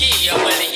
ಈ ಬಳಿ